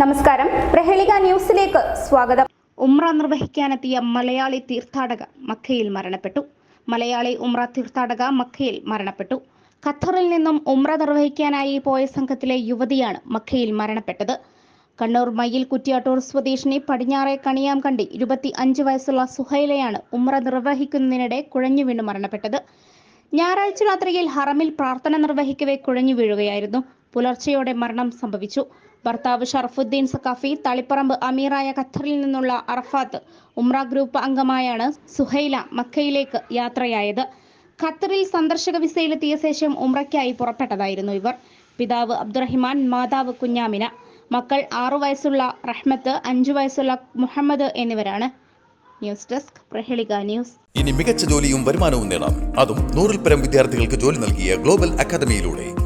നമസ്കാരം. പ്രഹേളിക ന്യൂസിലേക്ക് സ്വാഗതം. ഉംറ നിർവഹിക്കാനെത്തിയ മലയാളി തീർത്ഥാടക മക്കയിൽ മരണപ്പെട്ടു. മലയാളി ഉംറ തീർത്ഥാടക മക്കയിൽ മരണപ്പെട്ടു. ഖത്തറിൽ നിന്നും ഉംറ നിർവഹിക്കാനായി പോയ സംഘത്തിലെ യുവതിയാണ് മക്കയിൽ മരണപ്പെട്ടത്. കണ്ണൂർ മയ്യിൽ കുറ്റിയാട്ടൂർ സ്വദേശിനി പടിഞ്ഞാറെ കണിയാംകണ്ടി ഇരുപത്തി അഞ്ച് വയസ്സുള്ള സുഹൈലയാണ് ഉംറ നിർവഹിക്കുന്നതിനിടെ കുഴഞ്ഞു വീണ് മരണപ്പെട്ടത്. ഞായറാഴ്ച രാത്രിയിൽ ഹറമിൽ പ്രാർത്ഥന നിർവഹിക്കവേ കുഴഞ്ഞു വീഴുകയായിരുന്നു. പുലർച്ചെയോടെ മരണം സംഭവിച്ചു. ഭർത്താവ് ഷർഫുദ്ദീൻ സക്കാഫി തളിപ്പറമ്പ് അമീറായ ഖത്തറിൽ നിന്നുള്ള അറഫാത്ത് ഉംറ ഗ്രൂപ്പ് അംഗമായാണ് സുഹൈല മക്കയിലേക്ക് യാത്രയായത്. ഖത്തറിൽ സന്ദർശക വിസയിലെത്തിയ ശേഷം ഉംറയ്ക്കായി പുറപ്പെട്ടതായിരുന്നു ഇവർ. പിതാവ് അബ്ദുറഹിമാൻ മാതാവ് കുഞ്ഞാമിന. മക്കൾ ആറു വയസ്സുള്ള റഹ്മത്ത് അഞ്ചു വയസ്സുള്ള മുഹമ്മദ് എന്നിവരാണ്. ന്യൂസ് ഡെസ്ക് പ്രഹേളിക ന്യൂസ്. ഇനി മികച്ച ജോലിയും വരുമാനവും നേടാം. അതും നൂറിൽ പരം വിദ്യാർത്ഥികൾക്ക് ജോലി നൽകിയ ഗ്ലോബൽ അക്കാദമിയിലൂടെ.